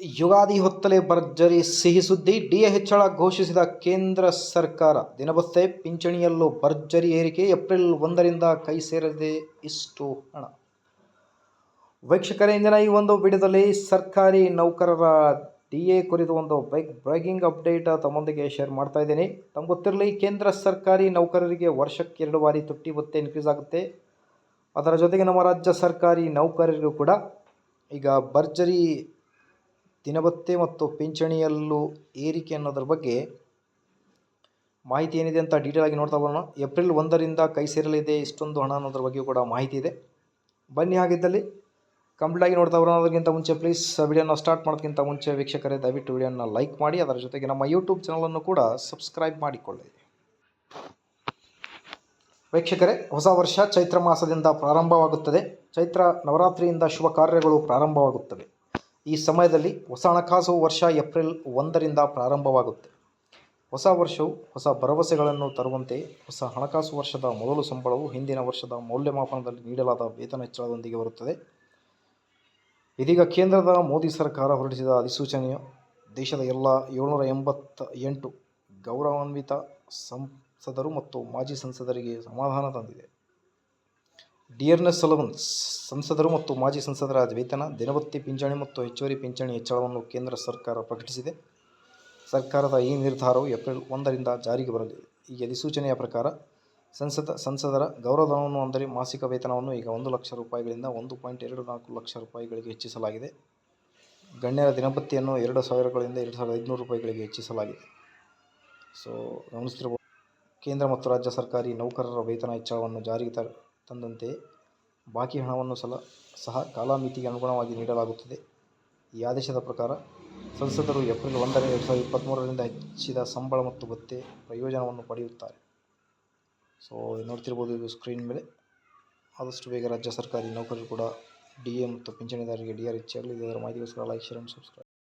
ಯುಗಾದಿ ಹೊತ್ತಲೇ ಭರ್ಜರಿ ಸಿಹಿ ಸುದ್ದಿ. ಡಿಎ ಹೆಚ್ಚಳ ಘೋಷಿಸಿದ ಕೇಂದ್ರ ಸರ್ಕಾರ ದಿನಭತ್ತೆ ಪಿಂಚಣಿಯಲ್ಲೂ ಭರ್ಜರಿ ಏರಿಕೆ ಏಪ್ರಿಲ್ ಒಂದರಿಂದ ಕೈ ಸೇರಲಿದೆ ಇಷ್ಟು ಹಣ. ವೀಕ್ಷಕರೇ, ಇಂದಿನ ಈ ಒಂದು ವಿಡಿಯೋದಲ್ಲಿ ಸರ್ಕಾರಿ ನೌಕರರ ಡಿ ಎ ಕುರಿತು ಒಂದು ಬೈಕ್ ಬ್ರೇಕಿಂಗ್ ಅಪ್ಡೇಟ್ ತಮ್ಮೊಂದಿಗೆ ಶೇರ್ ಮಾಡ್ತಾ ಇದ್ದೀನಿ. ತಮ್ಗೆ ಗೊತ್ತಿರಲಿ, ಕೇಂದ್ರ ಸರ್ಕಾರಿ ನೌಕರರಿಗೆ ವರ್ಷಕ್ಕೆ ಎರಡು ಬಾರಿ ತುಟ್ಟಿ ಭತ್ತೆ ಇನ್ಕ್ರೀಸ್ ಆಗುತ್ತೆ. ಅದರ ಜೊತೆಗೆ ನಮ್ಮ ರಾಜ್ಯ ಸರ್ಕಾರಿ ನೌಕರರಿಗೂ ಕೂಡ ಈಗ ಭರ್ಜರಿ ದಿನಭತ್ಯೆ ಮತ್ತು ಪಿಂಚಣಿಯಲ್ಲೂ ಏರಿಕೆ ಅನ್ನೋದ್ರ ಬಗ್ಗೆ ಮಾಹಿತಿ ಏನಿದೆ ಅಂತ ಡೀಟೇಲ್ ಆಗಿ ನೋಡ್ತಾ ಬರೋಣ. ಏಪ್ರಿಲ್ ಒಂದರಿಂದ ಕೈ ಸೇರಲಿದೆ ಇಷ್ಟೊಂದು ಹಣ ಅನ್ನೋದ್ರ ಬಗ್ಗೆ ಕೂಡ ಮಾಹಿತಿ ಇದೆ. ಬನ್ನಿ ಹಾಗಿದ್ದಲ್ಲಿ ಕಂಪ್ಲೀಟ್ ಆಗಿ ನೋಡ್ತಾ ಬರೋಣ ಅದಕ್ಕಿಂತ ಮುಂಚೆ ಪ್ಲೀಸ್ ವಿಡಿಯೋನ ಸ್ಟಾರ್ಟ್ ಮಾಡೋದಕ್ಕಿಂತ ಮುಂಚೆ ವೀಕ್ಷಕರೇ, ದಯವಿಟ್ಟು ವಿಡಿಯೋನ ಲೈಕ್ ಮಾಡಿ, ಅದರ ಜೊತೆಗೆ ನಮ್ಮ ಯೂಟ್ಯೂಬ್ ಚಾನಲನ್ನು ಕೂಡ ಸಬ್ಸ್ಕ್ರೈಬ್ ಮಾಡಿಕೊಳ್ಳಿ. ವೀಕ್ಷಕರೇ, ಹೊಸ ವರ್ಷ ಚೈತ್ರ ಮಾಸದಿಂದ ಪ್ರಾರಂಭವಾಗುತ್ತದೆ. ಚೈತ್ರ ನವರಾತ್ರಿಯಿಂದ ಶುಭ ಕಾರ್ಯಗಳು ಪ್ರಾರಂಭವಾಗುತ್ತವೆ. ಈ ಸಮಯದಲ್ಲಿ ಹೊಸ ಹಣಕಾಸು ವರ್ಷ ಏಪ್ರಿಲ್ ಒಂದರಿಂದ ಪ್ರಾರಂಭವಾಗುತ್ತೆ. ಹೊಸ ವರ್ಷವು ಹೊಸ ಭರವಸೆಗಳನ್ನು ತರುವಂತೆ ಹೊಸ ಹಣಕಾಸು ವರ್ಷದ ಮೊದಲು ಸಂಬಳವು ಹಿಂದಿನ ವರ್ಷದ ಮೌಲ್ಯಮಾಪನದಲ್ಲಿ ನೀಡಲಾದ ವೇತನ ಹೆಚ್ಚಳದೊಂದಿಗೆ ಬರುತ್ತದೆ. ಇದೀಗ ಕೇಂದ್ರದ ಮೋದಿ ಸರ್ಕಾರ ಹೊರಡಿಸಿದ ಅಧಿಸೂಚನೆಯು ದೇಶದ ಎಲ್ಲ ಏಳ್ನೂರ ಎಂಬತ್ತ ಎಂಟು ಗೌರವಾನ್ವಿತ ಸಂಸದರು ಮತ್ತು ಮಾಜಿ ಸಂಸದರಿಗೆ ಸಮಾಧಾನ ತಂದಿದೆ. ಡಿಯರ್ನೆಸ್ ಸಲವನ್ಸ್ ಸಂಸದರು ಮತ್ತು ಮಾಜಿ ಸಂಸದರ ವೇತನ ದಿನಭತ್ತಿ ಪಿಂಚಣಿ ಮತ್ತು ಹೆಚ್ಚುವರಿ ಪಿಂಚಣಿ ಹೆಚ್ಚಳವನ್ನು ಕೇಂದ್ರ ಸರ್ಕಾರ ಪ್ರಕಟಿಸಿದೆ. ಸರ್ಕಾರದ ಈ ನಿರ್ಧಾರವು ಏಪ್ರಿಲ್ ಒಂದರಿಂದ ಜಾರಿಗೆ ಬರಲಿದೆ. ಈ ಅಧಿಸೂಚನೆಯ ಪ್ರಕಾರ, ಸಂಸದ, ಸಂಸದರ ಗೌರವಧನವನ್ನು ಅಂದರೆ ಮಾಸಿಕ ವೇತನವನ್ನು ಈಗ ಒಂದು ಲಕ್ಷ ರೂಪಾಯಿಗಳಿಂದ ಒಂದು ಪಾಯಿಂಟ್ ಎರಡು ನಾಲ್ಕು ಲಕ್ಷ ರೂಪಾಯಿಗಳಿಗೆ ಹೆಚ್ಚಿಸಲಾಗಿದೆ. ಗಣ್ಯರ ದಿನಪತ್ತಿಯನ್ನು ಎರಡು ಸಾವಿರಗಳಿಂದ ಎರಡು ಸಾವಿರದ ಐದುನೂರು ರೂಪಾಯಿಗಳಿಗೆ ಹೆಚ್ಚಿಸಲಾಗಿದೆ. ಸೊ ಗಮನಿಸ್ತಿರ್ಬೋದು ಕೇಂದ್ರ ಮತ್ತು ರಾಜ್ಯ ಸರ್ಕಾರಿ ನೌಕರರ ವೇತನ ಹೆಚ್ಚಳವನ್ನು ಜಾರಿಗೆ ತ ತಂದಂತೆ ಬಾಕಿ ಹಣವನ್ನು ಸಲ, ಸಹ ಕಾಲಮಿತಿಗೆ ಅನುಗುಣವಾಗಿ ನೀಡಲಾಗುತ್ತದೆ. ಈ ಆದೇಶದ ಪ್ರಕಾರ ಸಂಸದರು ಏಪ್ರಿಲ್ ಒಂದರ ಎರಡು ಸಾವಿರದ ಇಪ್ಪತ್ತ್ಮೂರರಿಂದ ಹೆಚ್ಚಿದ ಸಂಬಳ ಮತ್ತು ಭತ್ತೆ ಪ್ರಯೋಜನವನ್ನು ಪಡೆಯುತ್ತಾರೆ. ಸೊ ನೋಡ್ತಿರ್ಬೋದು, ಇದು ಸ್ಕ್ರೀನ್ ಮೇಲೆ. ಆದಷ್ಟು ಬೇಗ ರಾಜ್ಯ ಸರ್ಕಾರಿ ನೌಕರರು ಕೂಡ ಡಿ ಎ ಮತ್ತು ಪಿಂಚಣಿದಾರರಿಗೆ ಡಿ ಆರ್ ಹೆಚ್ಚಾಗಲಿ ಇದರ ಮಾಹಿತಿಗೋಸ್ಕರ ಲೈಕ್ ಶೇರ್ ಆ್ಯಂಡ್ ಸಬ್ಸ್ಕ್ರೈಬ್